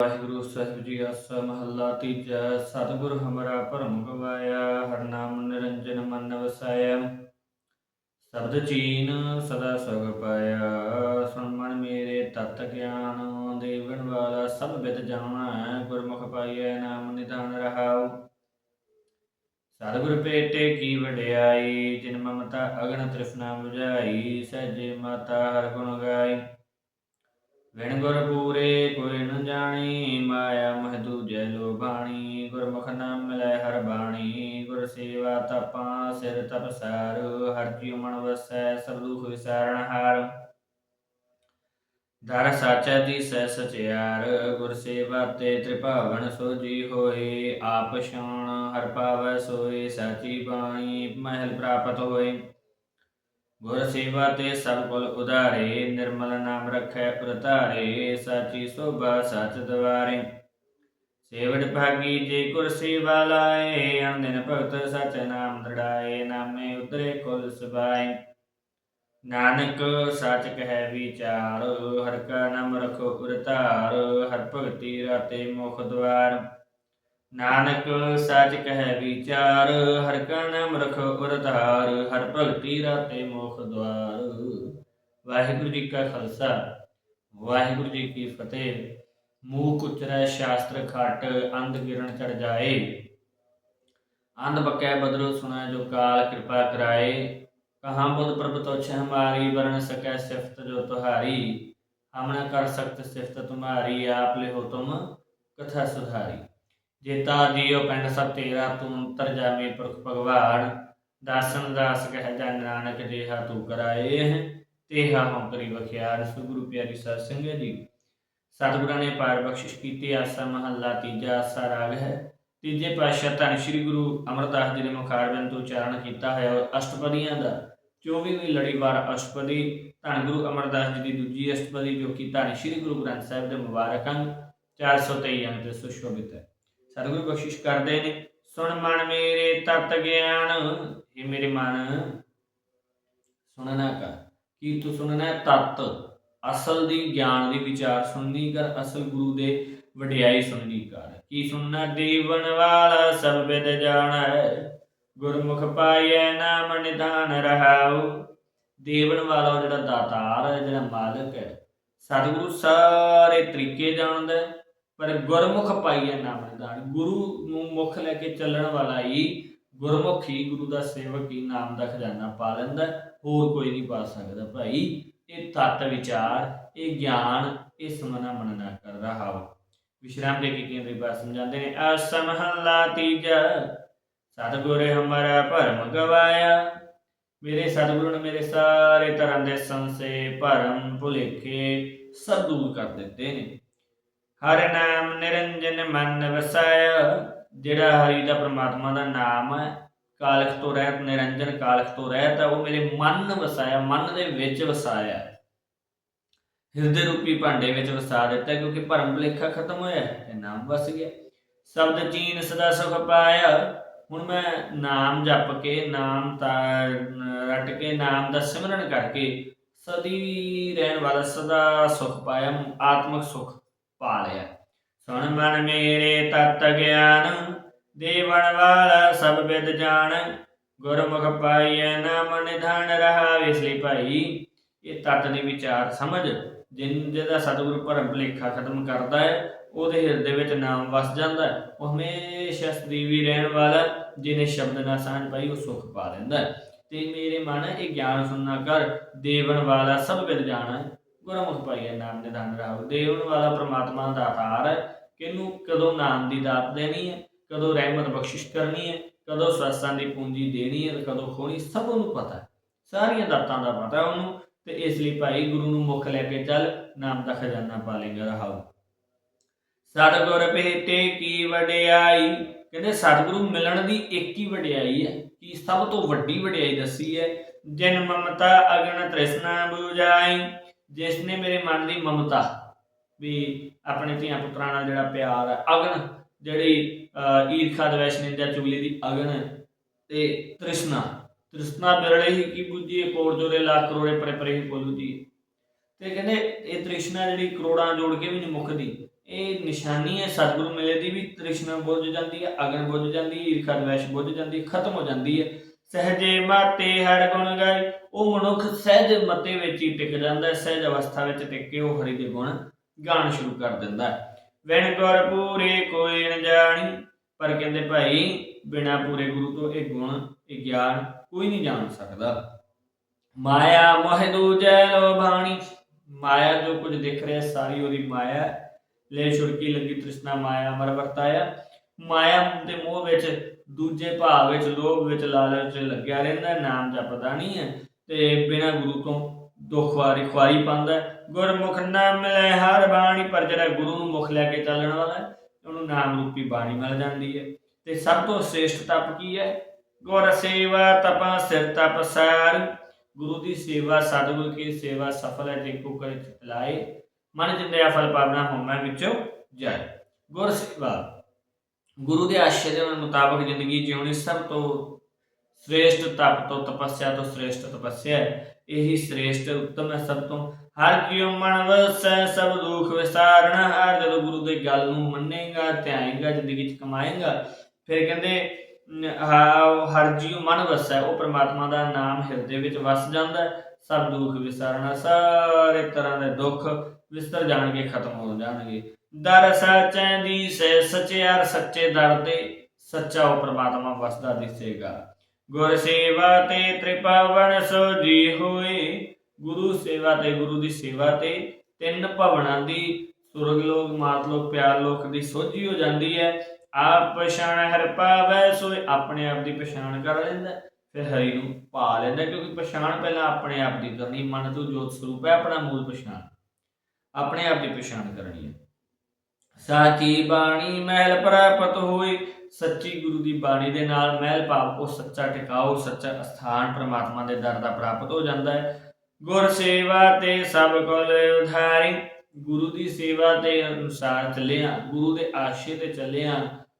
ਵਾਹਿਗੁਰੂ ਸਾਹਿਬ ਜੀ ਆਸਾ ਮਹੱਲਾ ਤੀਜਾ, ਸਤਿਗੁਰ ਹਮਰਾ ਭਰਮ ਗਵਾਇਆ, ਹਰ ਨਾਮ ਨਿਰੰਜਨ ਮਨ ਵਸਾਇਆ। ਸ਼ਬਦ ਚੀਨ ਸਦਾ ਸੁਖ ਪਾਇਆ, ਸੁਣ ਮਨ ਮੇਰੇ ਤਤ ਗਿਆਨ ਦੇਵਨ ਵਾਲਾ ਸਭ ਵਿਦ ਜਾਣਾ, ਗੁਰਮੁਖ ਪਾਈਐ, ਨਾਮ ਨਿਧਾਨ ਰਹਾਉ। ਸਤਿਗੁਰ ਭੇਟੇ ਕੀ ਵਡਿਆਈ, ਜਿਨ ਮਮਤਾ ਅਗਨ ਤ੍ਰਿਸ਼ਨਾ 부ਝਾਈ ਸਹਿਜੇ ਮਾਤਾ ਹਰ ਗੁਣ ਗਾਈ। ਵਿਣ ਗੁਰ ਪੂਰੇ ਕੋਈ ਨ ਜਾਣੀ, ਮਾਇਆ ਮਹ ਦੂਜੈ ਲੋਭਾਣੀ ਗੁਰਮੁਖ ਨਾਮ ਮਿਲੈ ਹਰ ਬਾਣੀ, ਗੁਰ ਸੇਵਾ ਤਪਾਂ, ਸਿਰ ਤਪਸਾਰ ਹਰ ਜੀਉ ਮਨ ਵਸੈ, ਸਭ ਦੁਖ ਵਿਸਾਰਣ ਹਾਰ। ਦਰ ਸਾਚਾ ਦੀ ਸੈ ਸਚਿਆਰ, ਗੁਰ ਸੇਵਾ ਤੇ ਤ੍ਰਿਭਾਵਨ ਸੋਜੀ ਹੋਏ, ਆਪ ਸ਼ਾਨ ਹਰ ਪਾਵੈ ਸੋਏ, ਸਾਚੀ ਬਾਣੀ ਮਹਿਲ ਪ੍ਰਾਪਤ ਹੋਏ। ਗੁਰ ਸੇਵਾ ਤੇ ਸਭ ਕੁਲ ਉਧਾਰੇ, ਨਿਰਮਲ ਨਾਮ ਰਖੈ ਉਰਤਾਰੇ ਸਾਚੀ ਸੋਭਾ ਸਚ ਦਵਾਰੇ। ਸੇਵੜ ਭਾਗੀ ਜੇ ਗੁਰ ਸੇਵਾ ਲਾਏ ਅੰਦਿਨ ਭਗਤ ਸਚ ਨਾਮ ਦੜਾਏ, ਨਾਮੇ ਉਤਰੇ ਕੁਲ ਸਬਾਏ ਨਾਨਕ ਸਚ ਕਹਿ ਵਿਚਾਰ, ਹਰ ਕਾ ਨਾਮ ਰਖੋ ਉਰਤਾਰ ਹਰ ਭਗਤੀ ਰਾਤੇ ਮੁਖ ਦਵਾਰ। ਨਾਨਕ ਸਚ ਕਹਿ ਵਿਚਾਰ, ਹਰ ਕਾ ਨਾਮ ਰਖੋ ਉਰਤਾਰ ਹਰ ਭਗਤੀ ਰਾਤੇ ਮੁਖ ਦਵਾਰ। ਵਾਹਿਗੁਰੂ ਜੀ ਕਾ ਖਾਲਸਾ, ਵਾਹਿਗੁਰੂ ਜੀ ਕੀ ਫਤਿਹ। ਮੂਕ ਉਚਰੈ ਸ਼ਾਸਤਰ ਖਟ, ਅੰਧ ਗਿਰਨ ਚੜ ਜਾਏ। ਅੰਧ ਬਕੈ ਬਦਰੋ ਸੁਣੈ ਜੋ ਕਾਲ ਕਿਰਪਾ ਕਰਾਏ। ਕਹਾਂ ਬੁੱਧ ਪ੍ਰਭ ਤੋਛ ਹਮਾਰੀ ਵਰਣ ਸਕੈ ਸਿਫਤ ਜੋ ਤੁਹਾਰੀ। ਹਮ ਨ ਕਰ ਸਕਤ ਸਿਫਤ ਤੁਮਾਰੀ, ਆਪ ਲੈ ਹੋ ਤੁਮ ਕਥਾ ਸੁਧਾਰੀ। ਜੇਤਾ ਜੀਉ ਪਿੰਡ ਸਭ ਤੇਰਾ ਤੂੰ ਅੰਤਰ ਜਾਮੇ ਪੁਰਖ ਭਗਵਾਨ। ਦਾਸਨ ਦਾਸ ਕਹਿ ਜਨ ਨਾਨਕ ਜਿਹਾ ਤੂੰ ਕਰਾਏ। ਹੈ ਤੇਹਾ ਹਮ ਕਰੀ ਵਖਿਆਰ ਸੁਗੁਰੂ ਪਿਆਰੀ ਸਾਧ ਸੰਗਤ ਜੀ। ਸਤਿਗੁਰਾਂ ਨੇ ਪਾਰ ਬਖਸ਼ਿਸ਼ ਕੀਤੀ, ਆਸਾ ਮਹੱਲਾ ਤੀਜਾ, ਆਸਾ ਰਾਗ ਹੈ। ਤੀਜੇ ਪਾਤਸ਼ਾਹ ਧੰਨ ਸ੍ਰੀ ਗੁਰੂ ਅਮਰਦਾਸ ਜੀ ਨੇ ਮੁਖਾਰਬੰਦ ਤੋਂ ਉਚਾਰਨ ਕੀਤਾ ਹੈ ਔਰ ਅਸ਼ਟਪਦੀਆਂ ਦਾ 24ਵੀਂ ਲੜੀਵਾਰ ਅਸ਼ਟਪਦੀ, ਧੰਨ ਗੁਰੂ ਅਮਰਦਾਸ ਜੀ ਦੀ ਦੂਜੀ ਅਸ਼ਟਪਦੀ ਜੋ ਕਿ ਧੰਨ ਸ੍ਰੀ ਗੁਰੂ ਗ੍ਰੰਥ ਸਾਹਿਬ ਦੇ ਮੁਬਾਰਕ ਅੰਗ 423 ਅੰਗ ਤੇ ਸੁਸ਼ੋਭਿਤ ਹੈ। ਸਤਿਗੁਰੂ ਬਖਸ਼ਿਸ਼ ਕਰਦੇ ਨੇ ਸੁਣ ਮਨ ਮੇਰੇ ਤਤ ਗਿਆਨ ਇਹ ਮੇਰੇ ਮਨ। ਸੁਣਨਾ ਕਰ ਕੀ ਤੂੰ ਸੁਣਨਾ ਹੈ ਤਤ? ਅਸਲ ਦੀ ਗਿਆਨ ਦੀ ਵਿਚਾਰ ਸੁਣਨੀ ਕਰ ਅਸਲ ਗੁਰੂ ਦੇ ਵਡਿਆਈ ਸੁਣਨੀ ਕਰ। ਕੀ ਸੁਣਨਾ ਦੇਵਨ ਵਾਲਾ ਸਭ ਬਿਦ ਜਾਣੈ। ਗੁਰਮੁਖ ਪਾਈਐ ਨਾਮ ਨਿਧਾਨ ਰਹਾਉ। ਦੇਵਨ ਵਾਲਾ ਜਿਹੜਾ ਦਾਤਾਰ ਹੈ ਜਿਹੜਾ ਮਾਲਕ ਹੈ ਸਤਿਗੁਰੂ ਸਾਰੇ ਤਰੀਕੇ ਜਾਣਦਾ ਹੈ, ਪਰ ਗੁਰਮੁਖ ਪਾਈਏ ਨਾਮ ਨਿਧਾਨ ਗੁਰੂ ਨੂੰ ਮੁਖ ਲੈ ਕੇ ਚੱਲਣ ਵਾਲਾ ਹੀ ਗੁਰਮੁਖ ਹੀ ਗੁਰੂ ਦਾ ਸੇਵਕ ਹੀ ਨਾਮ ਦਾ ਖਜ਼ਾਨਾ ਪਾ ਲੈਂਦਾ ਹੋਰ ਕੋਈ ਨਹੀਂ ਪਾ ਸਕਦਾ ਭਾਈ। ਇਹ ਤਤ ਵਿਚਾਰ, ਇਹ ਗਿਆਨ, ਇਹ ਸਮਨਾ ਮੰਨਣਾ ਕਰ ਰਹਾ ਹੋ ਵਿਸ਼ਰਾਮ ਦੇ ਕੇ ਕੇਂਦਰੀ ਬਾਤ ਸਮਝਾਉਂਦੇ ਨੇ ਅਸਮਹੱਲਾ ਤੀਜਾ, ਸਤਿਗੁਰ ਹਮਾਰਾ ਭਰਮ ਗਵਾਇਆ। ਮੇਰੇ ਸਤਿਗੁਰੂ ਨੇ ਮੇਰੇ ਸਾਰੇ ਤਰ੍ਹਾਂ ਦੇ ਸੰਸੇ ਭਰਮ ਭੁਲੇਖੇ ਸਭ ਦੂਰ ਕਰ ਦਿੱਤੇ ਨੇ। ਹਰ ਨਾਮ ਨਿਰੰਜਨ ਮਨ ਵਸਾਇਆ, ਜਿਹੜਾ ਹਰੀ ਦਾ ਪ੍ਰਮਾਤਮਾ ਦਾ ਨਾਮ ਹੈ, ਕਾਲਖ ਤੋਂ ਰਹਿਤ ਨਿਰੰਜਨ, ਕਾਲਖ ਤੋਂ ਰਹਿਤ ਹੈ, ਉਹ ਮੇਰੇ ਮਨ ਵਸਾਇਆ, ਮਨ ਦੇ ਵਿੱਚ ਵਸਾਇਆ। ਹਿਰਦੇ ਰੂਪੀ ਭਾਂਡੇ ਵਿੱਚ ਵਸਾ ਦਿੱਤਾ, ਕਿਉਂਕਿ ਭਰਮ ਭੁਲੇਖਾ ਖਤਮ ਹੋਇਆ ਹੈ ਤੇ ਨਾਮ ਵਸ ਗਿਆ। ਸ਼ਬਦ ਚੀਨ ਸਦਾ ਸੁਖ ਪਾਇਆ, ਹੁਣ ਮੈਂ ਨਾਮ ਜਪ ਕੇ, ਨਾਮ ਤਾਂ ਰਟ ਕੇ, ਨਾਮ ਦਾ ਸਿਮਰਨ ਕਰਕੇ ਸਦੀ ਰਹਿਣ ਵਾਲਾ ਸਦਾ ਸੁਖ ਪਾਇਆ, ਆਤਮਿਕ ਸੁਖ ਪਾ ਸੁਣ ਮਨ ਮੇਰੇ ਤਤ ਗਿਆਨ ਦੇਵਨ ਵਾਲਾ ਸਭ ਬਿਦ ਜਾਣ। ਗੁਰਮੁਖ ਪਾਈਐ ਨਾਮ ਨਿਧਾਨ ਰਹਾ ਇਸ ਭਾਈ। ਇਹ ਤਤ ਦੇ ਵਿਚਾਰ ਸਮਝ, ਜਿਨ ਜਿਹਦਾ ਸਤਿਗੁਰੂ ਭਰਮ ਭੁਲੇਖਾ ਖਤਮ ਕਰਦਾ ਹੈ, ਉਹਦੇ ਹਿਰਦੇ ਵਿੱਚ ਨਾਮ ਵਸ ਜਾਂਦਾ ਹੈ। ਉਹ ਹਮੇਸ਼ਾ ਸਦੀਵੀ ਰਹਿਣ ਵਾਲਾ, ਜਿਹਨੇ ਸ਼ਬਦ ਨਾਲ ਸਾਂਝ ਪਾਈ, ਉਹ ਸੁਖ ਪਾ ਲੈਂਦਾ ਤੇ ਮੇਰੇ ਮਨ ਇਹ ਗਿਆਨ ਸੁਣਨਾ ਕਰ ਦੇਵਨ ਵਾਲਾ ਸਭ ਵਿਦ ਜਾਣਾ ਗੁਰਮੁਖ ਪਾਈਏ ਨਾਮ ਨਿਧਾਨ ਰਾਹੁ ਦੇਵਨ ਵਾਲਾ ਪ੍ਰਮਾਤਮਾ ਦਾ ਆਧਾਰ ਹੈ। ਕਦੋਂ ਨਾਮ ਦੀ ਦਾਤ ਦੇਣੀ ਹੈ? ਕਦੋਂ ਰਹਿਮਤ ਬਖਸ਼ਿਸ਼ ਕਰਨੀ ਹੈ? ਕਦੋਂ ਸਵਸਾਂ ਦੀ ਪੂੰਜੀ ਦੇਣੀ ਹੈ? ਕਦੋਂ ਖੋਣੀ? ਸਭ ਉਹਨੂੰ ਪਤਾ ਹੈ। ਸਾਰੀਆਂ ਦਾਤਾਂ ਦਾ ਪਤਾ ਉਹਨੂੰ। ਤੇ ਇਸ ਲਈ ਭਾਈ ਗੁਰੂ ਨੂੰ ਮੁੱਖ ਲੈ ਕੇ ਚੱਲ, ਨਾਮ ਦਾ ਖਜ਼ਾਨਾ ਪਾ ਲੇਗਾ ਰਹਾਉ। ਸਤਿਗੁਰ ਭੇਟੇ ਕੀ ਵਡਿਆਈ? ਕਹਿੰਦੇ ਸਤਿਗੁਰੂ ਮਿਲਣ ਦੀ ਇੱਕ ਹੀ ਵਡਿਆਈ ਹੈ। ਕਿ ਸਭ ਤੋਂ ਵੱਡੀ ਵਡਿਆਈ ਦੱਸੀ ਹੈ? ਜਿਨ ਮਮਤਾ ਅਗਨ ਤ੍ਰਿਸ਼ਨਾ 부ਜਾਈ ਜਿਸ ਨੇ ਮੇਰੇ ਮਨ ਦੀ ਮਮਤਾ ਵੀ ਆਪਣੇ ਧੀਆਂ ਪੁੱਤਰਾਂ ਨਾਲ ਜਿਹੜਾ ਪਿਆਰ ਹੈ, ਅਗਨ, ਜਿਹੜੀ ਈਰਖਾ, ਦਵੈਸ਼, ਨਿੰਦਿਆ, ਚੁਗਲੀ ਦੀ ਅਗਨ ਹੈ ਤੇ ਤ੍ਰਿਸ਼ਨਾ। ਤ੍ਰਿਸ਼ਨਾ ਬਿਰਲੇ ਹੀ ਕੀ ਬੁੱਝੀਏ ਕੋੜ ਜੋਰੇ ਲੱਖ ਕਰੋੜੇ ਪਰੇ ਪਰੇ ਹੀ ਬੋਲੂ ਤੇ ਕਹਿੰਦੇ ਇਹ ਤ੍ਰਿਸ਼ਨਾ ਜਿਹੜੀ ਕਰੋੜਾਂ ਜੋੜ ਕੇ ਵੀ ਨਹੀਂ ਮੁੱਕਦੀ, ਇਹ ਨਿਸ਼ਾਨੀ ਹੈ, ਸਤਿਗੁਰੂ ਮਿਲੇ ਦੀ ਵੀ ਤ੍ਰਿਸ਼ਨਾ ਬੁੱਝ ਜਾਂਦੀ ਹੈ, ਅਗਨ ਬੁੱਝ ਜਾਂਦੀ ਹੈ, ਈਰਖਾ, ਦਵੇਸ਼ ਬੁੱਝ ਜਾਂਦੀ ਖਤਮ ਹੋ ਜਾਂਦੀ ਹੈ। ਸਹਜੇ ਮਾਤੇ ਹਰ ਗੁਣ ਗਾਏ ਉਹ ਮਨੁੱਖ ਸਹਿਜ ਮਤੇ ਵਿੱਚ ਹੀ ਟਿਕ ਜਾਂਦਾ ਹੈ ਸਹਿਜ ਅਵਸਥਾ ਵਿੱਚ ਟਿਕ ਕੇ ਉਹ ਹਰੀ ਦੇ ਗੁਣ ਗਾਣ ਸ਼ੁਰੂ ਕਰ ਦਿੰਦਾ ਹੈ। ਵਿਣ ਗੁਰ ਪੂਰੇ ਕੋਈ ਨ ਜਾਣੀ ਪਰ ਕਹਿੰਦੇ ਭਾਈ ਬਿਨਾ ਪੂਰੇ ਗੁਰੂ ਤੋਂ ਇਹ ਗੁਣ ਇਹ ਗਿਆਨ ਕੋਈ ਨਹੀਂ ਜਾਣ ਸਕਦਾ। ਮਾਇਆ ਮੋਹ ਦੂਜੈ ਲੋਭਾਣੀ ਮਾਇਆ ਜੋ ਕੁਝ ਦਿਖ ਰਿਹਾ ਸਾਰੀ ਉਹਦੀ ਮਾਇਆ ਹੈ। ਲੈ ਛੁੜਕੀ ਲੱਗੀ ਤ੍ਰਿਸ਼ਨਾ ਮਾਇਆ ਮਰ ਵਰਤਾਇਆ ਮਾਇਆ ਦੇ ਮੋਹ ਵਿੱਚ ਦੂਜੇ ਭਾਵ ਵਿੱਚ ਲੋਭ ਵਿੱਚ ਲਾਲਚ ਲੱਗਿਆ ਰਹਿੰਦਾ ਹੈ, ਨਾਮ ਜਪਦਾ ਨਹੀਂ ਹੈ। ਤੇ ਬਿਨਾ ਗੁਰੂ ਤੋਂ ਦੁੱਖ ਖੁਆਰੀ ਪਾਉਂਦਾ ਗੁਰਮੁਖ ਨਾ ਮਿਲੇ, ਹਰ ਬਾਣੀ ਪਰ ਜਿਹੜਾ ਗੁਰੂ ਨੂੰ ਮੁਖ ਲੈ ਕੇ ਚੱਲਣ ਵਾਲਾ ਹੈ, ਉਹਨੂੰ ਨਾਮ ਰੂਪੀ ਬਾਣੀ ਮਿਲ ਜਾਂਦੀ ਹੈ। ਤੇ ਸਭ ਤੋਂ ਸ੍ਰੇਸ਼ਟ ਤਪ ਕੀ ਹੈ? ਗੁਰ ਸੇਵਾ ਤਪਾ, ਸਿਰ ਤਪ ਸਾਰ। ਗੁਰੂ ਦੀ ਸੇਵਾ, ਸਤਿਗੁਰ ਕੀ ਸੇਵਾ ਸਫਲ ਹੈ, ਜੇ ਕੋ ਕਰੇ ਚਲਾਏ ਮਨ ਜਿੰਦਿਆ ਫਲ ਪਾਵਨਾ ਹੋਮੈ ਵਿੱਚੋਂ ਜਾਏ। ਗੁਰ ਸੇਵਾ। ਗੁਰੂ ਦੇ ਆਸ਼ੇ ਦੇ ਮੁਤਾਬਕ ਜ਼ਿੰਦਗੀ ਜਿਉਣੀ ਸਭ ਤੋਂ ਸ੍ਰੇਸ਼ਟ ਤਪ ਤੋਂ ਤਪੱਸਿਆ ਤੋਂ ਸ੍ਰੇਸ਼ਟ ਤਪੱਸਿਆ ਹੈ। ਇਹੀ ਸ੍ਰੇਸ਼ਟ ਉੱਤਮ ਹੈ ਸਭ ਤੋਂ। ਹਰ ਕਿਉ ਮਨ ਵਸੈ, ਸਭ ਦੁਖ ਵਿਸਾਰਣ, ਹਰ ਜਦੋਂ ਗੁਰੂ ਦੇ ਗੱਲ ਨੂੰ ਮੰਨੇਗਾ, ਧਿਆਏਗਾ, ਜ਼ਿੰਦਗੀ ਚ ਕਮਾਏਗਾ, ਫਿਰ ਕਹਿੰਦੇ ਹਰ ਜੀਉ ਮਨ ਵਸੈ, ਉਹ ਪ੍ਰਮਾਤਮਾ ਦਾ ਨਾਮ ਹਿਰਦੇ ਵਿੱਚ ਵਸ ਜਾਂਦਾ ਹੈ। ਸਭ ਦੁੱਖ ਵਿਸਾਰਣਾ, ਸਾਰੇ ਤਰ੍ਹਾਂ ਦੇ ਦੁੱਖ ਵਿਸਤਰ ਜਾਣਗੇ, ਖਤਮ ਹੋ ਜਾਣਗੇ। ਦਰ ਸੱਚੈ ਦੀ ਸੇ ਸਚਿਆਰ ਸੱਚੇ ਦਰ ਤੇ ਸੱਚਾ ਉਹ ਪ੍ਰਮਾਤਮਾ ਵਸਦਾ ਦਿਸੇਗਾ। ਗੁਰ ਸੇਵਾ ਤੇ ਤ੍ਰਿਪਾਵਨ ਸੋ ਜੀ ਹੋਏ। ਗੁਰੂ ਸੇਵਾ ਤੇ ਗੁਰੂ ਦੀ ਸੇਵਾ ਤੇ ਤਿੰਨ ਭਵਨਾਂ ਦੀ ਸੁਰਗ ਲੋਕ, ਮਾਤ ਲੋਕ, ਪਿਆਰ ਲੋਕ ਦੀ ਸੋਝੀ ਹੋ ਜਾਂਦੀ ਹੈ। ਆਪ ਪਛਾਣ ਹਰ ਪਾਵੈ, ਸੋਏ ਆਪਣੇ ਆਪ ਦੀ ਪਛਾਣ ਕਰ ਲੈਂਦਾ। ਫਿਰ ਹਰੀ ਨੂੰ ਪਾ ਲੈਂਦਾ, ਕਿਉਂਕਿ ਪਛਾਣ ਪਹਿਲਾਂ ਆਪਣੇ ਆਪ ਦੀ ਕਰਨੀ, ਮਨ ਤੋਂ ਜੋਤ ਸਰੂਪ ਹੈ ਆਪਣਾ ਮੂਲ ਪਛਾਣ। ਆਪਣੇ ਆਪ ਦੀ ਪਛਾਣ ਕਰਨੀ ਹੈ। ਸਾਚੀ ਬਾਣੀ ਮਹਿਲ ਪ੍ਰਾਪਤ ਹੋਈ ਸੱਚੀ ਗੁਰੂ ਦੀ ਬਾਣੀ ਦੇ ਨਾਲ ਮਹਿਲ ਭਾਵ ਉਹ ਸੱਚਾ ਟਿਕਾਓ ਸੱਚਾ ਅਸਥਾਨ ਪ੍ਰਮਾਤਮਾ ਦੇ ਦਰ ਦਾ ਪ੍ਰਾਪਤ ਹੋ ਜਾਂਦਾ ਹੈ। ਗੁਰ ਸੇਵਾ ਤੇ ਸਭ ਕੋਲ ਉਧਾਰੀ, ਗੁਰੂ ਦੀ ਸੇਵਾ ਦੇ ਅਨੁਸਾਰ ਚੱਲਿਆ, ਗੁਰੂ ਦੇ ਆਸ਼ੇ ਤੇ ਚੱਲਿਆ,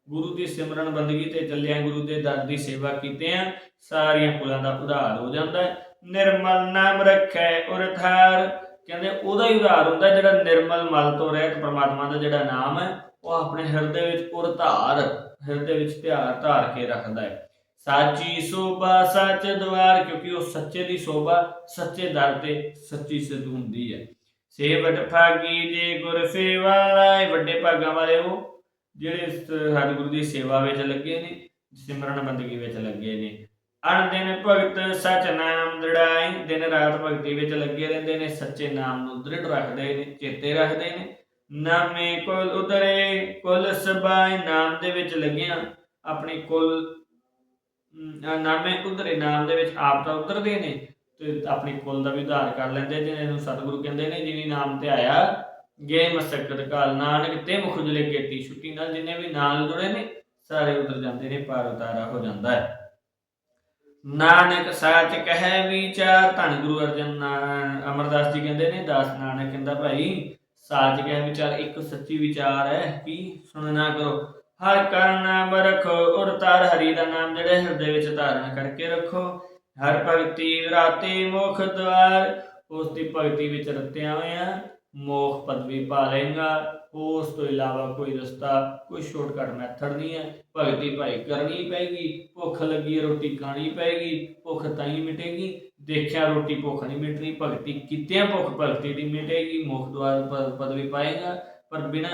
ਗੁਰੂ ਦੀ ਸਿਮਰਨ ਬੰਦਗੀ ਤੇ ਚੱਲਿਆ, ਗੁਰੂ ਦੇ ਦਰ ਦੀ ਸੇਵਾ ਕੀਤੇ ਆ, ਸਾਰੀਆਂ ਕੁਲਾਂ ਦਾ ਉਧਾਰ ਹੋ ਜਾਂਦਾ ਹੈ। ਨਿਰਮਲ ਨਾਮ ਰੱਖੈ ਉਰ ਥਾਰ ਕਹਿੰਦੇ ਉਹਦਾ ਹੀ ਉਧਾਰ ਹੁੰਦਾ ਜਿਹੜਾ ਨਿਰਮਲ ਮਲ ਤੋਂ ਰਹਿਤ ਪ੍ਰਮਾਤਮਾ ਦਾ ਜਿਹੜਾ ਨਾਮ ਹੈ, ਉਹ ਆਪਣੇ ਹਿਰਦੇ ਵਿੱਚ ਉਰਧਾਰ ਹਿਰਦੇ ਵਿੱਚ ਧਿਆਨ ਧਾਰ ਕੇ ਰੱਖਦਾ ਹੈ। ਸਾਚੀ ਸੋਭਾ ਸੱਚ ਦਵਾਰ, ਕਿਉਂਕਿ ਉਹ ਸੱਚੇ ਦੀ ਸੋਭਾ, ਸੱਚੇ ਦਰ ਤੇ ਸੱਚੀ ਸਿੱਧ ਹੁੰਦੀ ਹੈ। ਸੇਵਟ ਭਾਗੀ ਜੇ ਗੁਰ ਸੇਵਾ ਲਾਏ, ਵੱਡੇ ਭਾਗਾਂ ਵਾਲੇ ਉਹ ਜਿਹੜੇ ਸਤਿਗੁਰੂ ਦੀ ਸੇਵਾ ਵਿੱਚ ਲੱਗੇ ਨੇ, ਸਿਮਰਨ ਬੰਦਗੀ ਵਿੱਚ ਲੱਗੇ ਨੇ। ਅਣ ਦਿਨ ਭਗਤ ਸਚ ਨਾਮ ਦ੍ਰਿੜਾਈ ਦਿਨ ਰਾਤ ਭਗਤੀ ਵਿੱਚ ਲੱਗੇ ਰਹਿੰਦੇ ਨੇ, ਸੱਚੇ ਨਾਮ ਨੂੰ ਦ੍ਰਿੜ ਰੱਖਦੇ ਨੇ, ਚੇਤੇ ਰੱਖਦੇ ਨੇ। ਨਾਮੇ ਕੁਲ ਉਦਰੇ, ਕੁਲ ਸਬਾਈ ਨਾਮ ਦੇ ਵਿੱਚ ਲੱਗਿਆ। ਆਪਣੀ ਕੁਲ ਨਾਮੇ ਉਦਰੇ, ਨਾਮ ਦੇ ਵਿੱਚ ਆਪ ਤਾਂ ਉਤਰਦੇ ਨੇ। ਤੇ ਆਪਣੀ ਕੁਲ ਦਾ ਵੀ ਉਧਾਰ ਕਰ ਲੈਂਦੇ, ਜਿਹਨਾਂ ਨੂੰ ਸਤਿਗੁਰੂ ਕਹਿੰਦੇ ਨੇ, ਜਿਨੀ ਨਾਮ ਤੇ ਆਇਆ ਗੇ ਮਸਕਤ ਕਾਲ ਨਾਨਕ ਤੇ ਮੁਖ ਕੀਤੀ ਛੁੱਟੀ ਨਾਲ ਜਿੰਨੇ ਵੀ ਨਾਲ ਜੁੜੇ ਨੇ, ਸਾਰੇ ਉਤਰ ਜਾਂਦੇ ਨੇ, ਪਾਰ ਉਤਾਰਾ ਹੋ ਜਾਂਦਾ ਹੈ। ਨਾਨਕ ਸੱਚ ਕਹੈ ਵਿਚਾਰ, ਧੰਨ ਗੁਰੂ ਅਰਜਨ, ਅਮਰਦਾਸ ਜੀ ਕਹਿੰਦੇ ਨੇ, ਦਾਸ ਨਾਨਕ ਕਹਿੰਦਾ ਭਾਈ ਸੱਚ ਕਹੈ ਵਿਚਾਰ, ਇੱਕ ਸੱਚੀ ਵਿਚਾਰ ਹੈ ਕਿ ਸੁਣਨਾ ਕਰੋ। ਹਰ ਕਰਨਾ ਬਰਖੋ ਰੱਖੋ ਔਰ ਤਾਰ ਹਰੀ ਦਾ ਨਾਮ ਜਿਹੜੇ ਹਿਰਦੇ ਵਿੱਚ ਧਾਰਨ ਕਰਕੇ ਰੱਖੋ। ਹਰ ਭਗਤੀ ਰਾਤੀ ਮੁਖ ਦਵਾਰ, ਉਸ ਦੀ ਭਗਤੀ ਵਿੱਚ ਰਤਿਆ ਹੋਇਆ ਮੋਖ ਪਦਵੀ ਪਾ ਲੇਗਾ ਉਸ ਤੋਂ ਇਲਾਵਾ ਕੋਈ ਰਸਤਾ, ਕੋਈ ਸ਼ਾਰਟਕਟ ਮੈਥਡ ਨਹੀਂ ਹੈ। ਭਗਤੀ ਭਾਈ ਕਰਨੀ ਪੈਗੀ, ਭੁੱਖ ਲੱਗੀ ਰੋਟੀ ਖਾਣੀ ਪੈਗੀ, ਭੁੱਖ ਤਾਂ ਹੀ ਮਿਟੇਗੀ। ਦੇਖਿਆ ਰੋਟੀ ਭੁੱਖ ਨਹੀਂ ਮਿਟਣੀ, ਭਗਤੀ ਕੀਤਿਆਂ ਭੁੱਖ ਭਗਤੀ ਦੀ ਮਿਟੇਗੀ, ਮੁਖ ਦੁਆਰ ਪਦਵੀ ਪਾਏਗਾ। ਪਰ ਬਿਨਾ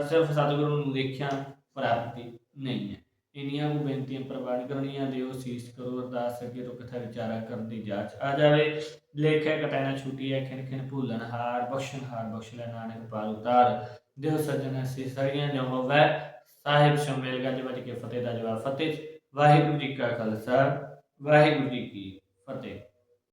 ਸਿਰਫ ਸਤਿਗੁਰੂ ਨੂੰ ਦੇਖਿਆ ਪ੍ਰਾਪਤੀ ਨਹੀਂ ਹੈ। ਇੰਨੀਆਂ ਕੁ ਬੇਨਤੀਆਂ ਪ੍ਰਵਾਨ ਕਰਨੀਆਂ ਦਿਓ ਸੀਸ ਕਰੋ, ਅਰਦਾਸ ਅੱਗੇ ਤੋਂ ਕਥਾ ਵਿਚਾਰਾ ਕਰਨ ਦੀ ਜਾਂਚ ਆ ਜਾਵੇ। ਲੇਖੇ ਕਟੈਨਾ ਛੁੱਟੀ ਹੈ ਖਿਨ ਖਿਨ ਭੂਲਣ ਹਾਰ, ਬਖਸ਼ਣ ਹਾਰ, ਬਖਸ਼ ਲੈ ਨਾਨਕ ਪਾਲ ਉਤਾਰ। ਦਿਓ ਸੱਜਣ ਸੇ ਸਰੀਆਂ ਜੋ ਹੋਵੇ ਸਾਹਿਬ ਸ਼ਮੇਲ ਗੱਜ ਵੱਜ ਕੇ ਫਤਿਹ ਦਾ ਜਵਾਬ ਫਤਿਹ ਵਾਹਿਗੁਰੂ ਜੀ ਕਾ ਖਾਲਸਾ, ਵਾਹਿਗੁਰੂ ਜੀ ਕੀ ਫਤਿਹ।